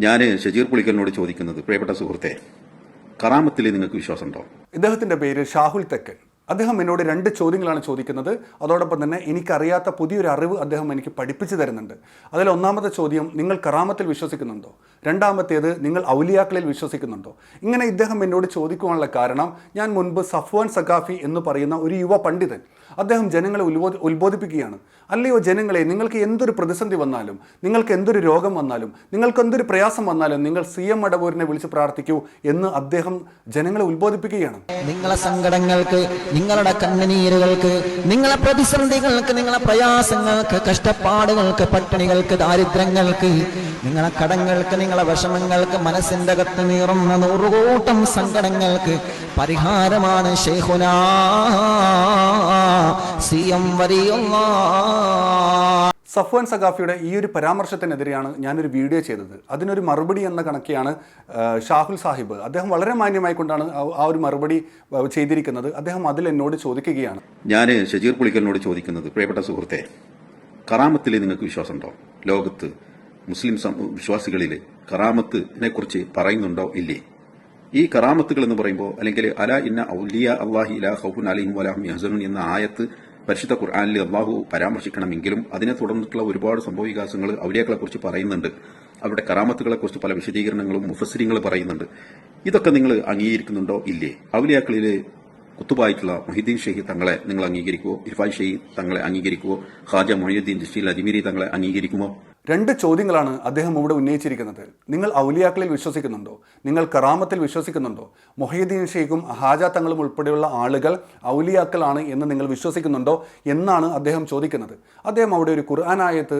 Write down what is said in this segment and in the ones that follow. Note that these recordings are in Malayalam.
ഞാൻ ഷജീർ പുളിക്കലിനോട് ചോദിക്കുന്നത് പ്രിയപ്പെട്ട സുഹൃത്തെ കറാമത്തിൽ നിങ്ങൾക്ക് വിശ്വാസമുണ്ടോ? ഇദ്ദേഹത്തിന്റെ പേര് ഷാഹുൽ തെക്കൻ. അദ്ദേഹം എന്നോട് രണ്ട് ചോദ്യങ്ങളാണ് ചോദിക്കുന്നത്. അതോടൊപ്പം തന്നെ എനിക്കറിയാത്ത പുതിയൊരു അറിവ് അദ്ദേഹം എനിക്ക് പഠിപ്പിച്ചു തരുന്നുണ്ട്. അതിൽ ഒന്നാമത്തെ ചോദ്യം നിങ്ങൾ കറാമത്തിൽ വിശ്വസിക്കുന്നുണ്ടോ? രണ്ടാമത്തേത് നിങ്ങൾ ഔലിയാക്കളിൽ വിശ്വസിക്കുന്നുണ്ടോ? ഇങ്ങനെ ഇദ്ദേഹം എന്നോട് ചോദിക്കുവാനുള്ള കാരണം ഞാൻ മുൻപ് സഫ്വാൻ സഖാഫി എന്ന് പറയുന്ന ഒരു യുവ പണ്ഡിതൻ അദ്ദേഹം ജനങ്ങളെ ഉത്ബോധ ഉത്ബോധിപ്പിക്കുകയാണ്. അല്ലയോ ജനങ്ങളെ നിങ്ങൾക്ക് എന്തൊരു പ്രതിസന്ധി വന്നാലും നിങ്ങൾക്ക് എന്തൊരു രോഗം വന്നാലും നിങ്ങൾക്ക് എന്തൊരു പ്രയാസം വന്നാലും നിങ്ങൾ സി എം അടവൂരിനെ വിളിച്ച് പ്രാർത്ഥിക്കൂ എന്ന് അദ്ദേഹം ജനങ്ങളെ ഉത്ബോധിപ്പിക്കുകയാണ്. നിങ്ങളെ സങ്കടങ്ങൾക്ക് നിങ്ങളുടെ കണ്ണനീരുകൾക്ക് നിങ്ങളെ പ്രതിസന്ധികൾക്ക് നിങ്ങളെ പ്രയാസങ്ങൾക്ക് കഷ്ടപ്പാടുകൾക്ക് പട്ടിണികൾക്ക് ദാരിദ്ര്യങ്ങൾക്ക് നിങ്ങളെ കടങ്ങൾക്ക് നിങ്ങളെ വിഷമങ്ങൾക്ക് മനസ്സിന്റെ അകത്ത് നീറുന്ന നൂറുകൂട്ടം സങ്കടങ്ങൾക്ക് പരിഹാരമാണ് ഷെയ്ഖുനാ സി എം വരിയുള്ള. സഫ്വാൻ സഖാഫിയുടെ ഈ ഒരു പരാമർശത്തിനെതിരെയാണ് ഞാനൊരു വീഡിയോ ചെയ്തത്. അതിനൊരു മറുപടി എന്ന കണക്കെയാണ് ഷാഹുൽ സാഹിബ്. അദ്ദേഹം വളരെ മാന്യമായി കൊണ്ടാണ് ആ- ഒരു മറുപടി ചെയ്തിരിക്കുന്നത്. അദ്ദേഹം അതിൽ എന്നോട് ചോദിക്കുകയാണ്. ഞാൻ ഷജീർ പുളിക്കലിനോട് ചോദിക്കുന്നത് പ്രിയപ്പെട്ട സുഹൃത്തെ കറാമത്തിൽ നിങ്ങൾക്ക് വിശ്വാസമുണ്ടോ? ലോകത്ത് മുസ്ലിം വിശ്വാസികളിൽ കറാമത്തിനെ കുറിച്ച് പറയുന്നുണ്ടോ? ഇല്ലേ? ഈ കറാമത്തുകൾ എന്ന് പറയുമ്പോൾ അല്ലെങ്കിൽ അല ഇന്ന ഔലിയ അള്ളാഹി ഇലാ ഖൗഫുൻ അലൈഹിം വലാഹും യഹസനുൻ എന്ന ആയത്ത് പരിശുദ്ധ ഖുർആാനിൽ അള്ളാഹു പരാമർശിക്കണമെങ്കിലും അതിനെ തുടർന്നിട്ടുള്ള ഒരുപാട് സംഭവവികാസങ്ങൾ ഔലിയാക്കളെ കുറിച്ച് പറയുന്നുണ്ട്. അവരുടെ കറാമത്തുകളെ കുറിച്ച് പല വിശദീകരണങ്ങളും മുഫസരിങ്ങൾ പറയുന്നുണ്ട്. ഇതൊക്കെ നിങ്ങൾ അംഗീകരിക്കുന്നുണ്ടോ? ഇല്ലേ. ഔലിയാക്കളിൽ കുത്തുബായിട്ടുള്ള മൊഹിദ്ദീൻ ഷെയ്ഖ് തങ്ങളെ നിങ്ങൾ അംഗീകരിക്കുമോ ഇർഫാൻ ഷെയ്ഖ് തങ്ങളെ അംഗീകരിക്കുമോ ഖാജ മൊഹീദ്ദീൻ ജിസ്റ്റിൽ അജ്മീരി തങ്ങളെ അംഗീകരിക്കുമോ? രണ്ട് ചോദ്യങ്ങളാണ് അദ്ദേഹം ഇവിടെ ഉന്നയിച്ചിരിക്കുന്നത്. നിങ്ങൾ ഔലിയാക്കളിൽ വിശ്വസിക്കുന്നുണ്ടോ? നിങ്ങൾ കറാമത്തിൽ വിശ്വസിക്കുന്നുണ്ടോ? മൊഹീദ്ദീൻ ഷെയ്ഖും ഹാജ തങ്ങളും ഉൾപ്പെടെയുള്ള ആളുകൾ ഔലിയാക്കളാണ് എന്ന് നിങ്ങൾ വിശ്വസിക്കുന്നുണ്ടോ എന്നാണ് അദ്ദേഹം ചോദിക്കുന്നത്. അദ്ദേഹം അവിടെ ഒരു ഖുർആൻ ആയത്ത്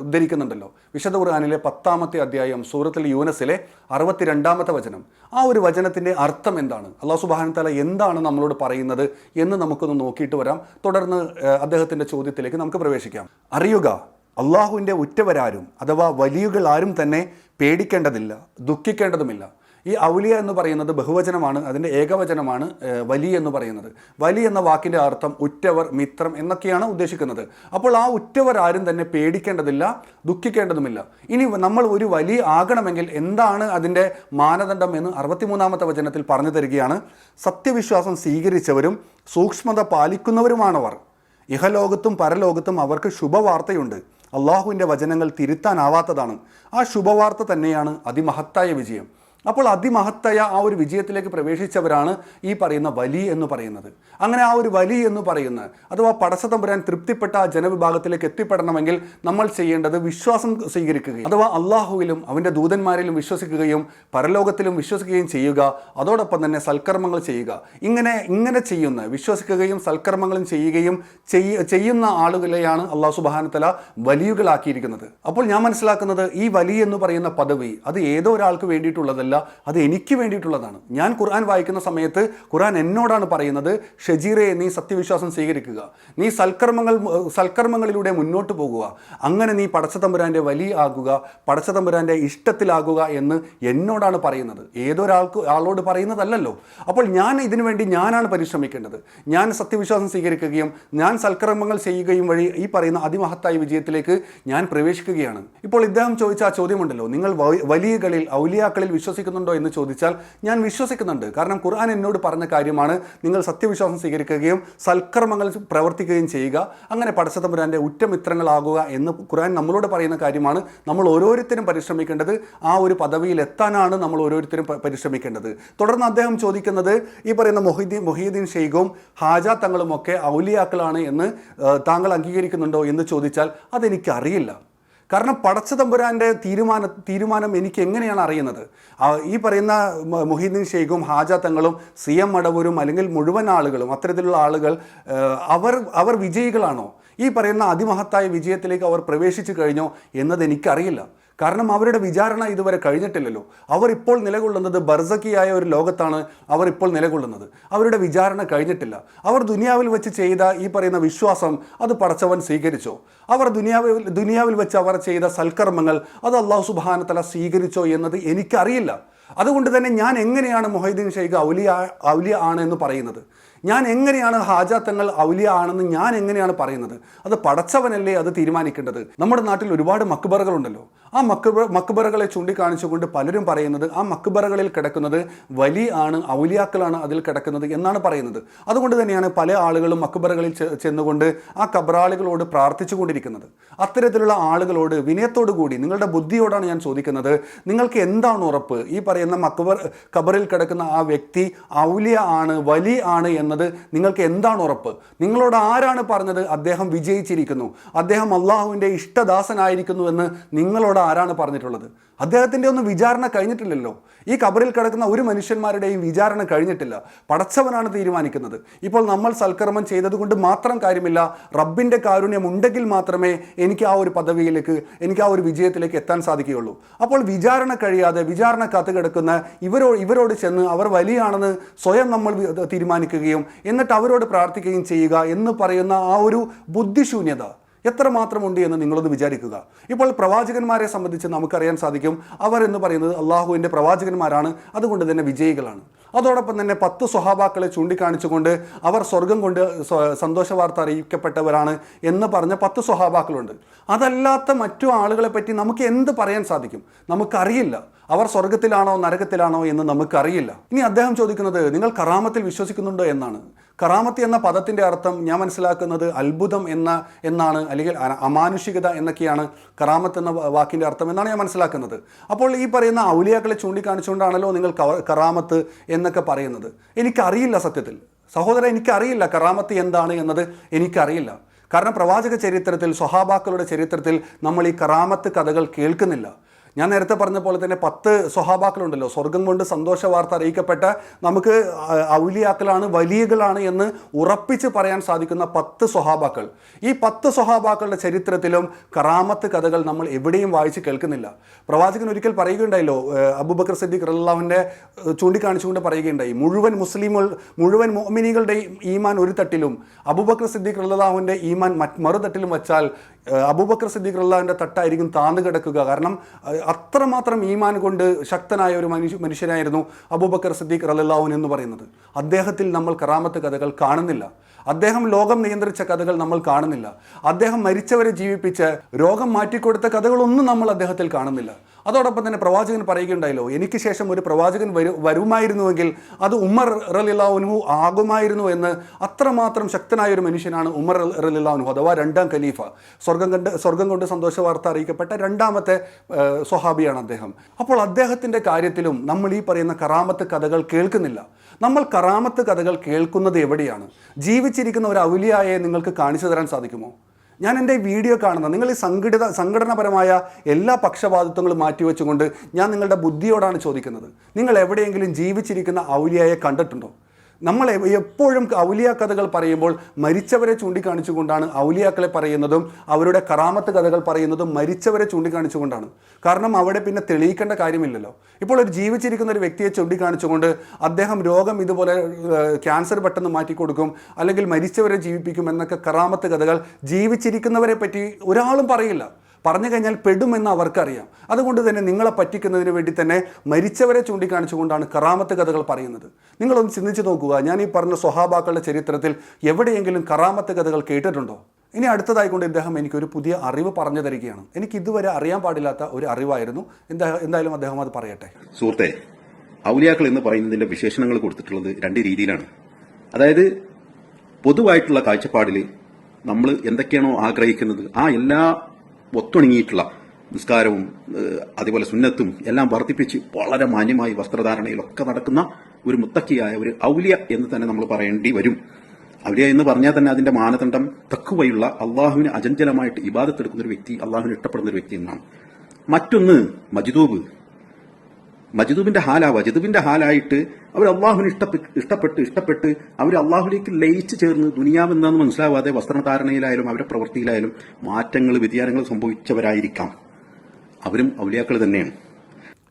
ഉദ്ധരിക്കുന്നുണ്ടല്ലോ. വിശദ ഖുർആാനിലെ പത്താമത്തെ അധ്യായം സൂറത്തിൽ യൂനസിലെ അറുപത്തിരണ്ടാമത്തെ വചനം. ആ ഒരു വചനത്തിന്റെ അർത്ഥം എന്താണ്? അള്ളാഹു സുബാന തല എന്താണ് നമ്മളോട് പറയുന്നത് എന്ന് നമുക്കൊന്ന് നോക്കിയിട്ട് വരാം. തുടർന്ന് അദ്ദേഹത്തിന്റെ ചോദ്യത്തിലേക്ക് നമുക്ക് പ്രവേശിക്കാം. അറിയുക അള്ളാഹുവിന്റെ ഉറ്റവരാരും അഥവാ വലിയുകൾ ആരും തന്നെ പേടിക്കേണ്ടതില്ല ദുഃഖിക്കേണ്ടതുമില്ല. ഈ ഔലിയ എന്ന് പറയുന്നത് ബഹുവചനമാണ് അതിന്റെ ഏകവചനമാണ് വലി എന്ന് പറയുന്നത്. വലി എന്ന വാക്കിന്റെ അർത്ഥം ഉറ്റവർ മിത്രം എന്നൊക്കെയാണ് ഉദ്ദേശിക്കുന്നത്. അപ്പോൾ ആ ഉറ്റവർ ആരും തന്നെ പേടിക്കേണ്ടതില്ല ദുഃഖിക്കേണ്ടതുമില്ല. ഇനി നമ്മൾ ഒരു വലി ആകണമെങ്കിൽ എന്താണ് അതിന്റെ മാനദണ്ഡം എന്ന് അറുപത്തിമൂന്നാമത്തെ വചനത്തിൽ പറഞ്ഞു തരികയാണ്. സത്യവിശ്വാസം സ്വീകരിച്ചവരും സൂക്ഷ്മത പാലിക്കുന്നവരുമാണവർ. ഇഹലോകത്തും പരലോകത്തും അവർക്ക് ശുഭവാർത്തയുണ്ട്. അള്ളാഹുവിന്റെ വചനങ്ങൾ തിരുത്താനാവാത്തതാണ്. ആ ശുഭവാർത്ത തന്നെയാണ് അതിമഹത്തായ വിജയം. അപ്പോൾ അതിമഹത്തായ ആ ഒരു വിജയത്തിലേക്ക് പ്രവേശിച്ചവരാണ് ഈ പറയുന്ന വലി എന്ന് പറയുന്നത്. അങ്ങനെ ആ ഒരു വലി എന്ന് പറയുന്ന അഥവാ പടസതമ്പുരാൻ തൃപ്തിപ്പെട്ട ആ ജനവിഭാഗത്തിലേക്ക് എത്തിപ്പെടണമെങ്കിൽ നമ്മൾ ചെയ്യേണ്ടത് വിശ്വാസം സ്വീകരിക്കുകയും അഥവാ അള്ളാഹുവിലും അവന്റെ ദൂതന്മാരിലും വിശ്വസിക്കുകയും പരലോകത്തിലും വിശ്വസിക്കുകയും ചെയ്യുക അതോടൊപ്പം തന്നെ സൽക്കർമ്മങ്ങൾ ചെയ്യുക. ഇങ്ങനെ ഇങ്ങനെ ചെയ്യുന്ന വിശ്വസിക്കുകയും സൽക്കർമ്മങ്ങളും ചെയ്യുകയും ചെയ്യുന്ന ആളുകളെയാണ് അള്ളാഹു സുബാനത്തല വലിയുകളാക്കിയിരിക്കുന്നത്. അപ്പോൾ ഞാൻ മനസ്സിലാക്കുന്നത് ഈ വലി എന്ന് പറയുന്ന പദവി അത് ഏതോ ഒരാൾക്ക് വേണ്ടിയിട്ടുള്ളതല്ല. അത് എനിക്ക് വേണ്ടിയിട്ടുള്ളതാണ്. ഞാൻ ഖുർആൻ വായിക്കുന്ന സമയത്ത് ഖുർആൻ എന്നോടാണ് പറയുന്നത് ഷജീറെ നീ സത്യവിശ്വാസം സ്വീകരിക്കുക. നീ സൽക്കർമ്മങ്ങൾ സൽക്കർമ്മങ്ങളിലൂടെ മുന്നോട്ട് പോകുക. അങ്ങനെ നീ പടച്ചതമ്പുരാന്റെ വലി ആകുക പടച്ചതമ്പുരാന്റെ ഇഷ്ടത്തിലാകുക എന്ന് എന്നോടാണ് പറയുന്നത്. ഏതൊരാൾക്ക് ആളോട് പറയുന്നതല്ലല്ലോ. അപ്പോൾ ഞാൻ ഇതിനു വേണ്ടി ഞാനാണ് പരിശ്രമിക്കേണ്ടത്. ഞാൻ സത്യവിശ്വാസം സ്വീകരിക്കുകയും ഞാൻ സൽക്കർമ്മങ്ങൾ ചെയ്യുകയും വഴി ഈ പറയുന്ന അതിമഹത്തായ വിജയത്തിലേക്ക് ഞാൻ പ്രവേശിക്കുകയാണ്. ഇപ്പോൾ ഇദ്ദേഹം ചോദിച്ച ആ ചോദ്യമുണ്ടല്ലോ നിങ്ങൾ വലിയകളിൽ ഔലിയാക്കളിൽ വിശ്വസിക്കുന്നുണ്ടോ എന്ന് ചോദിച്ചാൽ ഞാൻ വിശ്വസിക്കുന്നുണ്ട്. കാരണം ഖുർആൻ എന്നോട് പറഞ്ഞ കാര്യമാണ് നിങ്ങൾ സത്യവിശ്വാസം സ്വീകരിക്കുകയും സൽക്കർമ്മങ്ങൾ പ്രവർത്തിക്കുകയും ചെയ്യുക അങ്ങനെ പടച്ചതമ്പുരാന്റെ ഉറ്റമിത്രങ്ങളാകുക എന്ന് ഖുർആൻ നമ്മളോട് പറയുന്ന കാര്യമാണ് നമ്മൾ ഓരോരുത്തരും പരിശ്രമിക്കേണ്ടത് ആ ഒരു പദവിയിൽ എത്താനാണ് നമ്മൾ ഓരോരുത്തരും പരിശ്രമിക്കേണ്ടത്. തുടർന്ന് അദ്ദേഹം ചോദിക്കുന്നത് ഈ പറയുന്ന മൊഹീദ്ദീൻ മൊഹീദ്ദീൻ ഷെയ്ഖും ഹാജ തങ്ങളുമൊക്കെ ഔലിയാക്കളാണ് എന്ന് താങ്കൾ അംഗീകരിക്കുന്നുണ്ടോ എന്ന് ചോദിച്ചാൽ അതെനിക്കറിയില്ല. കാരണം പടച്ചതമ്പുരാന്റെ തീരുമാന തീരുമാനം എനിക്ക് എങ്ങനെയാണ് അറിയുന്നത്? ഈ പറയുന്ന മൊഹീദ്ദീൻ ഷെയ്ഖും ഹാജ തങ്ങളും സി എം മടവൂരും അല്ലെങ്കിൽ മുഴുവൻ ആളുകളും അത്തരത്തിലുള്ള ആളുകൾ അവർ അവർ വിജയികളാണോ? ഈ പറയുന്ന അതിമഹത്തായ വിജയത്തിലേക്ക് അവർ പ്രവേശിച്ചു കഴിഞ്ഞോ? എന്നത് എനിക്കറിയില്ല. കാരണം അവരുടെ വിചാരണ ഇതുവരെ കഴിഞ്ഞിട്ടില്ലല്ലോ. അവർ ഇപ്പോൾ നിലകൊള്ളുന്നത് ബർസക്കിയായ ഒരു ലോകത്താണ് അവർ ഇപ്പോൾ നിലകൊള്ളുന്നത്. അവരുടെ വിചാരണ കഴിഞ്ഞിട്ടില്ല. അവർ ദുനിയാവിൽ വെച്ച് ചെയ്ത ഈ പറയുന്ന വിശ്വാസം അത് പടച്ചവൻ സ്വീകരിച്ചോ? അവർ ദുനിയാവിൽ ദുനിയാവിൽ വെച്ച് അവർ ചെയ്ത സൽക്കർമ്മങ്ങൾ അത് അള്ളാഹു സുബാനത്തല സ്വീകരിച്ചോ എന്നത് എനിക്കറിയില്ല. അതുകൊണ്ട് തന്നെ ഞാൻ എങ്ങനെയാണ് മൊഹീദ്ദീൻ ഷെയ്ഖ് ഔലിയ ഔലിയ ആണ് എന്ന് പറയുന്നത്? ഞാൻ എങ്ങനെയാണ് ഹാജാത്തങ്ങൾ ഔലിയ ആണെന്ന് ഞാൻ എങ്ങനെയാണ് പറയുന്നത്? അത് പടച്ചവനല്ലേ അത് തീരുമാനിക്കേണ്ടത്? നമ്മുടെ നാട്ടിൽ ഒരുപാട് മക്ബറുകളുണ്ടല്ലോ. ആ മക്ബ മക്ബറകളെ ചൂണ്ടിക്കാണിച്ചുകൊണ്ട് പലരും പറയുന്നത് ആ മക്ബറകളിൽ കിടക്കുന്നത് വലിയ ആണ് ഔലിയാക്കളാണ് അതിൽ കിടക്കുന്നത് എന്നാണ് പറയുന്നത്. അതുകൊണ്ട് തന്നെയാണ് പല ആളുകളും മക്ബറകളിൽ ചെന്നുകൊണ്ട് ആ കബറാളികളോട് പ്രാർത്ഥിച്ചു കൊണ്ടിരിക്കുന്നത്. അത്തരത്തിലുള്ള ആളുകളോട് വിനയത്തോടു കൂടി നിങ്ങളുടെ ബുദ്ധിയോടാണ് ഞാൻ ചോദിക്കുന്നത് നിങ്ങൾക്ക് എന്താണ് ഉറപ്പ്? ഈ പറയുന്ന മക്ബർ കബറിൽ കിടക്കുന്ന ആ വ്യക്തി ഔലിയ ആണ് വലിയ ആണ് എന്നത് നിങ്ങൾക്ക് എന്താണ് ഉറപ്പ്? നിങ്ങളോട് ആരാണ് പറഞ്ഞത് അദ്ദേഹം വിജയിച്ചിരിക്കുന്നു? അദ്ദേഹം അള്ളാഹുവിന്റെ ഇഷ്ടദാസനായിരിക്കുന്നു എന്ന് നിങ്ങളോട് ആരാണ് പറഞ്ഞിട്ടുള്ളത്? അദ്ദേഹത്തിന്റെ ഒന്നും വിചാരണ കഴിഞ്ഞിട്ടില്ലല്ലോ. ഈ കബറിൽ കിടക്കുന്ന ഒരു മനുഷ്യന്മാരുടെയും വിചാരണ കഴിഞ്ഞിട്ടില്ല. പടച്ചവനാണ് തീരുമാനിക്കുന്നത്. ഇപ്പോൾ നമ്മൾ സൽക്കർമ്മം ചെയ്തതുകൊണ്ട് മാത്രം കാര്യമില്ല. റബ്ബിന്റെ കാരുണ്യം ഉണ്ടെങ്കിൽ മാത്രമേ എനിക്ക് ആ ഒരു പദവിയിലേക്ക് എനിക്ക് ആ ഒരു വിജയത്തിലേക്ക് എത്താൻ സാധിക്കുകയുള്ളൂ. അപ്പോൾ വിചാരണ കഴിയാതെ വിചാരണ കാത്ത് കിടക്കുന്ന ഇവരോ ഇവരോട് ചെന്ന് അവർ വലിയാണെന്ന് സ്വയം നമ്മൾ തീരുമാനിക്കുകയും എന്നിട്ട് അവരോട് പ്രാർത്ഥിക്കുകയും ചെയ്യുക എന്ന് പറയുന്ന ആ ഒരു ബുദ്ധിശൂന്യത. എത്രമാത്രമുണ്ട് എന്ന് നിങ്ങളൊന്ന് വിചാരിക്കുക. ഇപ്പോൾ പ്രവാചകന്മാരെ സംബന്ധിച്ച് നമുക്കറിയാൻ സാധിക്കും അവർ എന്ന് പറയുന്നത് അള്ളാഹുവിന്റെ പ്രവാചകന്മാരാണ് അതുകൊണ്ട് തന്നെ വിജയികളാണ്. അതോടൊപ്പം തന്നെ പത്ത് സ്വഹാബാക്കളെ ചൂണ്ടിക്കാണിച്ചുകൊണ്ട് അവർ സ്വർഗം കൊണ്ട് സന്തോഷ വാർത്ത അറിയിക്കപ്പെട്ടവരാണ് എന്ന് പറഞ്ഞ പത്ത് സ്വഹാബാക്കളുണ്ട്. അതല്ലാത്ത മറ്റു ആളുകളെ പറ്റി നമുക്ക് എന്ത് പറയാൻ സാധിക്കും? നമുക്കറിയില്ല. അവർ സ്വർഗത്തിലാണോ നരകത്തിലാണോ എന്ന് നമുക്കറിയില്ല. ഇനി അദ്ദേഹം ചോദിക്കുന്നത് നിങ്ങൾ കറാമത്തിൽ വിശ്വസിക്കുന്നുണ്ടോ? എന്നാണ്. കറാമത്ത് എന്ന പദത്തിന്റെ അർത്ഥം ഞാൻ മനസ്സിലാക്കുന്നത് അത്ഭുതം എന്ന എന്നാണ് അല്ലെങ്കിൽ അമാനുഷികത എന്നൊക്കെയാണ് കറാമത്ത് എന്ന വാക്കിന്റെ അർത്ഥം എന്നാണ് ഞാൻ മനസ്സിലാക്കുന്നത്. അപ്പോൾ ഈ പറയുന്ന ഔലിയാക്കളെ ചൂണ്ടിക്കാണിച്ചുകൊണ്ടാണല്ലോ നിങ്ങൾ കറാമത്ത് എന്നൊക്കെ പറയുന്നത്. എനിക്കറിയില്ല സത്യത്തിൽ. സഹോദരൻ എനിക്കറിയില്ല കറാമത്ത് എന്താണ് എന്നത് എനിക്കറിയില്ല. കാരണം പ്രവാചക ചരിത്രത്തിൽ സ്വഹാബാക്കളുടെ ചരിത്രത്തിൽ നമ്മൾ ഈ കറാമത്ത് കഥകൾ കേൾക്കുന്നില്ല. ഞാൻ നേരത്തെ പറഞ്ഞ പോലെ തന്നെ പത്ത് സ്വഹാബാക്കളുണ്ടല്ലോ. സ്വർഗം കൊണ്ട് സന്തോഷ വാർത്ത അറിയിക്കപ്പെട്ട നമുക്ക് ഔലിയാക്കളാണ് വലിയകളാണ് എന്ന് ഉറപ്പിച്ച് പറയാൻ സാധിക്കുന്ന പത്ത് സ്വഹാബാക്കൾ. ഈ പത്ത് സ്വഹാബാക്കളുടെ ചരിത്രത്തിലും കറാമത്ത് കഥകൾ നമ്മൾ എവിടെയും വായിച്ച് കേൾക്കുന്നില്ല. പ്രവാചകൻ ഒരിക്കൽ പറയുകയുണ്ടായല്ലോ അബുബക്കർ സിദ്ദീഖ് റല്ലാഹുവിന്റെ ചൂണ്ടിക്കാണിച്ചുകൊണ്ട് പറയുകയുണ്ടായി മുഴുവൻ മുസ്ലിമുകൾ മുഴുവൻ മോമിനികളുടെയും ഈമാൻ ഒരു തട്ടിലും അബൂബക്കർ സിദ്ദീഖ് റല്ലാഹുവിന്റെ ഈമാൻ മറുതട്ടിലും വച്ചാൽ അബൂബക്കർ സിദ്ദീഖ് അള്ളാഹിന്റെ തട്ടായിരിക്കും താന്ന് കിടക്കുക. കാരണം അത്രമാത്രം ഈമാൻ കൊണ്ട് ശക്തനായ ഒരു മനുഷ്യ മനുഷ്യനായിരുന്നു അബൂബക്കർ സിദ്ദീഖ് റല്ലാഹുൻ എന്ന് പറയുന്നത്. അദ്ദേഹത്തിൽ നമ്മൾ കറാമത്ത് കഥകൾ കാണുന്നില്ല. അദ്ദേഹം ലോകം നിയന്ത്രിച്ച കഥകൾ നമ്മൾ കാണുന്നില്ല. അദ്ദേഹം മരിച്ചവരെ ജീവിപ്പിച്ച് രോഗം മാറ്റിക്കൊടുത്ത കഥകളൊന്നും നമ്മൾ അദ്ദേഹത്തിൽ കാണുന്നില്ല. അതോടൊപ്പം തന്നെ പ്രവാചകൻ പറയുകയുണ്ടായല്ലോ എനിക്ക് ശേഷം ഒരു പ്രവാചകൻ വരു വരുമായിരുന്നുവെങ്കിൽ അത് ഉമ്മർ റലില്ലാവുനു ആകുമായിരുന്നു എന്ന് അത്രമാത്രം ശക്തനായ ഒരു മനുഷ്യനാണ് ഉമർ റലില്ലാവുനു അഥവാ രണ്ടാം ഖലീഫ. സ്വർഗം കണ്ട് സ്വർഗം കൊണ്ട് സന്തോഷ വാർത്ത അറിയിക്കപ്പെട്ട രണ്ടാമത്തെ സ്വഹാബിയാണ് അദ്ദേഹം. അപ്പോൾ അദ്ദേഹത്തിന്റെ കാര്യത്തിലും നമ്മൾ ഈ പറയുന്ന കറാമത്ത് കഥകൾ കേൾക്കുന്നില്ല. നമ്മൾ കറാമത്ത് കഥകൾ കേൾക്കുന്നത് എവിടെയാണ്? ജീവിച്ചിരിക്കുന്ന ഒരു ഔലിയായെ നിങ്ങൾക്ക് കാണിച്ചു തരാൻ സാധിക്കുമോ? ഞാൻ എന്റെ വീഡിയോ കാണുന്ന നിങ്ങൾ ഈ സംഘടിത സംഘടനാപരമായ എല്ലാ പക്ഷപാതിത്വങ്ങളും മാറ്റിവെച്ചുകൊണ്ട് ഞാൻ നിങ്ങളുടെ ബുദ്ധിയോടാണ് ചോദിക്കുന്നത്. നിങ്ങൾ എവിടെയെങ്കിലും ജീവിച്ചിരിക്കുന്ന ഔലിയായെ കണ്ടിട്ടുണ്ടോ? നമ്മൾ എപ്പോഴും ഔലിയ കഥകൾ പറയുമ്പോൾ മരിച്ചവരെ ചൂണ്ടിക്കാണിച്ചുകൊണ്ടാണ് ഔലിയാക്കളെ പറയുന്നതും അവരുടെ കറാമത്ത് കഥകൾ പറയുന്നതും മരിച്ചവരെ ചൂണ്ടിക്കാണിച്ചുകൊണ്ടാണ്. കാരണം അവിടെ പിന്നെ തെളിയിക്കേണ്ട കാര്യമില്ലല്ലോ. ഇപ്പോൾ ഒരു ജീവിച്ചിരിക്കുന്ന ഒരു വ്യക്തിയെ ചൂണ്ടിക്കാണിച്ചുകൊണ്ട് അദ്ദേഹം രോഗം ഇതുപോലെ ക്യാൻസർ പെട്ടെന്ന് മാറ്റിക്കൊടുക്കും അല്ലെങ്കിൽ മരിച്ചവരെ ജീവിപ്പിക്കും എന്നൊക്കെ കറാമത്ത് കഥകൾ ജീവിച്ചിരിക്കുന്നവരെ പറ്റി ഒരാളും പറയില്ല. പറഞ്ഞു കഴിഞ്ഞാൽ പെടുമെന്ന് അവർക്കറിയാം. അതുകൊണ്ട് തന്നെ നിങ്ങളെ പറ്റിക്കുന്നതിന് വേണ്ടി തന്നെ മരിച്ചവരെ ചൂണ്ടിക്കാണിച്ചുകൊണ്ടാണ് കറാമത്ത് കഥകൾ പറയുന്നത്. നിങ്ങളൊന്ന് ചിന്തിച്ചു നോക്കുക ഞാൻ ഈ പറഞ്ഞ സ്വഹാബാക്കളുടെ ചരിത്രത്തിൽ എവിടെയെങ്കിലും കറാമത്ത് കഥകൾ കേട്ടിട്ടുണ്ടോ? ഇനി അടുത്തതായിക്കൊണ്ട് ഇദ്ദേഹം എനിക്കൊരു പുതിയ അറിവ് പറഞ്ഞു തരികയാണ്. എനിക്ക് ഇതുവരെ അറിയാൻ പാടില്ലാത്ത ഒരു അറിവായിരുന്നു. എന്തായാലും അദ്ദേഹം അത് പറയട്ടെ. സുഹൃത്തെ ഔലിയാക്കൾ എന്ന് പറയുന്നതിന്റെ വിശേഷണങ്ങൾ കൊടുത്തിട്ടുള്ളത് രണ്ട് രീതിയിലാണ്. അതായത് പൊതുവായിട്ടുള്ള കാഴ്ചപ്പാടിൽ നമ്മൾ എന്തൊക്കെയാണോ ആഗ്രഹിക്കുന്നത് ആ എല്ലാ ഒത്തുണങ്ങിയിട്ടുള്ള നിസ്കാരവും അതേപോലെ സുന്നത്തും എല്ലാം വർദ്ധിപ്പിച്ച് വളരെ മാന്യമായി വസ്ത്രധാരണയിലൊക്കെ നടക്കുന്ന ഒരു മുത്തക്കിയായ ഒരു ഔലിയ എന്ന് തന്നെ നമ്മൾ പറയേണ്ടി വരും. ഔലിയ എന്ന് പറഞ്ഞാൽ തന്നെ അതിന്റെ മാനദണ്ഡം തക്കുവയുള്ള അള്ളാഹുവിന് അജഞ്ചലമായിട്ട് ഇബാദത്തെടുക്കുന്ന ഒരു വ്യക്തി അള്ളാഹുവിന് ഇഷ്ടപ്പെടുന്ന ഒരു വ്യക്തി എന്നാണ്. മറ്റൊന്ന് മജ്ദൂബ്. മജിദുബിന്റെ ഹാലാ വജിദുബിന്റെ ഹാലായിട്ട് അവർ അള്ളാഹുവിന് ഇഷ്ടപ്പെട്ട് ഇഷ്ടപ്പെട്ട് ഇഷ്ടപ്പെട്ട് അവർ അള്ളാഹുലേക്ക് ലയിച്ചു ചേർന്ന് ദുനിയാവ് എന്താണെന്ന് മനസ്സിലാവാതെ വസ്ത്രധാരണയിലായാലും അവരുടെ പ്രവൃത്തിയിലായാലും മാറ്റങ്ങൾ വ്യതിയാനങ്ങൾ സംഭവിച്ചവരായിരിക്കാം. അവരും ഔലിയാക്കൾ തന്നെയാണ്.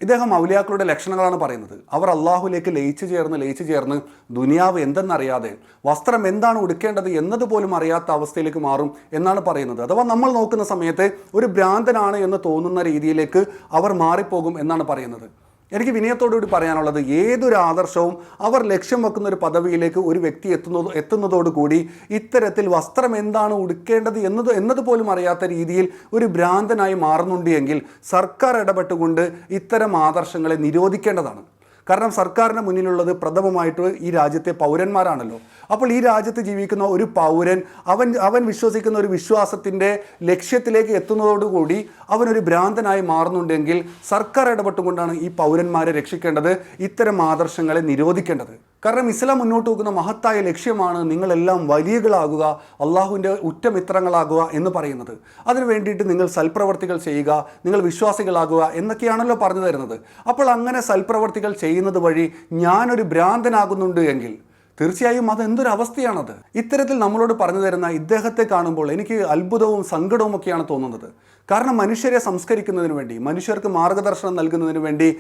ഇദ്ദേഹം ഔലിയാക്കളുടെ ലക്ഷണങ്ങളാണ് പറയുന്നത്. അവർ അള്ളാഹുലേക്ക് ലയിച്ചു ചേർന്ന് ലയിച്ചു ചേർന്ന് ദുനിയാവ് എന്തെന്നറിയാതെ വസ്ത്രം എന്താണ് ഉടുക്കേണ്ടത് എന്നതുപോലും അറിയാത്ത അവസ്ഥയിലേക്ക് മാറും എന്നാണ് പറയുന്നത്. അഥവാ നമ്മൾ നോക്കുന്ന സമയത്ത് ഒരു ഭ്രാന്തനാണ് എന്ന് തോന്നുന്ന രീതിയിലേക്ക് അവർ മാറിപ്പോകും എന്നാണ് പറയുന്നത്. എനിക്ക് വിനയത്തോടുകൂടി പറയാനുള്ളത് ഏതൊരു ആദർശവും അവർ ലക്ഷ്യം വെക്കുന്ന ഒരു പദവിയിലേക്ക് ഒരു വ്യക്തി എത്തുന്നത് എത്തുന്നതോടുകൂടി ഇത്തരത്തിൽ വസ്ത്രം എന്താണ് ഉടുക്കേണ്ടത് എന്നത് എന്നതുപോലും അറിയാത്ത രീതിയിൽ ഒരു ഭ്രാന്തനായി മാറുന്നുണ്ട് എങ്കിൽ സർക്കാർ ഇടപെട്ടുകൊണ്ട് ഇത്തരം ആദർശങ്ങളെ നിരോധിക്കേണ്ടതാണ്. കാരണം സർക്കാരിന് മുന്നിലുള്ളത് പ്രഥമമായിട്ട് ഈ രാജ്യത്തെ പൗരന്മാരാണല്ലോ. അപ്പോൾ ഈ രാജ്യത്ത് ജീവിക്കുന്ന ഒരു പൗരൻ അവൻ അവൻ വിശ്വസിക്കുന്ന ഒരു വിശ്വാസത്തിന്റെ ലക്ഷ്യത്തിലേക്ക് എത്തുന്നതോടുകൂടി അവനൊരു ഭ്രാന്തനായി മാറുന്നുണ്ടെങ്കിൽ സർക്കാർ ഇടപെട്ടുകൊണ്ടാണ് ഈ പൗരന്മാരെ രക്ഷിക്കേണ്ടത് ഇത്തരം ആദർശങ്ങളെ നിരോധിക്കേണ്ടത്. കാരണം ഇസ്ലാം മുന്നോട്ട് വെക്കുന്ന മഹത്തായ ലക്ഷ്യമാണ് നിങ്ങളെല്ലാം വലിയകളാകുക അള്ളാഹുവിന്റെ ഉറ്റമിത്രങ്ങളാകുക എന്ന് പറയുന്നത്. അതിനു വേണ്ടിയിട്ട് നിങ്ങൾ സൽപ്രവർത്തികൾ ചെയ്യുക നിങ്ങൾ വിശ്വാസികളാകുക എന്നൊക്കെയാണല്ലോ പറഞ്ഞു തരുന്നത്. അപ്പോൾ അങ്ങനെ സൽപ്രവർത്തികൾ ചെയ്യുന്നത് വഴി ഞാനൊരു ഭ്രാന്തനാകുന്നുണ്ട് എങ്കിൽ തീർച്ചയായും അത് എന്തൊരു അവസ്ഥയാണത് ഇത്തരത്തിൽ നമ്മളോട് പറഞ്ഞു തരുന്ന ഇദ്ദേഹത്തെ കാണുമ്പോൾ എനിക്ക് അത്ഭുതവും സങ്കടവും ഒക്കെയാണ് തോന്നുന്നത്. കാരണം മനുഷ്യരെ സംസ്കരിക്കുന്നതിന് വേണ്ടി മനുഷ്യർക്ക് മാർഗദർശനം നൽകുന്നതിന് വേണ്ടി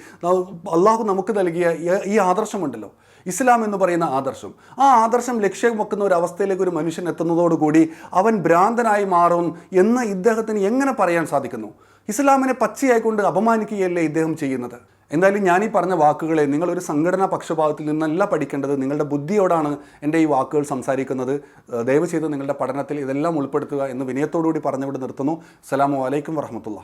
അള്ളാഹു നമുക്ക് നൽകിയ ഈ- ആദർശമുണ്ടല്ലോ. ഇസ്ലാം എന്ന് പറയുന്ന ആദർശം. ആ ആദർശം ലക്ഷ്യം വെക്കുന്ന ഒരു അവസ്ഥയിലേക്ക് ഒരു മനുഷ്യൻ എത്തുന്നതോടുകൂടി അവൻ ഭ്രാന്തനായി മാറും എന്ന് ഇദ്ദേഹത്തിന് എങ്ങനെ പറയാൻ സാധിക്കുന്നു? ഇസ്ലാമിനെ പച്ചയായിക്കൊണ്ട് അപമാനിക്കുകയല്ലേ ഇദ്ദേഹം ചെയ്യുന്നത്? എന്തായാലും ഞാൻ ഈ പറഞ്ഞ വാക്കുകളെ നിങ്ങളൊരു സംഘടനാ പക്ഷപാതത്തിൽ നിന്നല്ല പഠിക്കേണ്ടത്. നിങ്ങളുടെ ബുദ്ധിയോടാണ് എന്റെ ഈ വാക്കുകൾ സംസാരിക്കുന്നത്. ദയവ് ചെയ്ത് നിങ്ങളുടെ പഠനത്തിൽ ഇതെല്ലാം ഉൾപ്പെടുത്തുക എന്ന് വിനയത്തോടുകൂടി പറഞ്ഞുകൊണ്ട് നിർത്തുന്നു. അസ്സലാമു വലൈക്കും വറഹമത്തുള്ള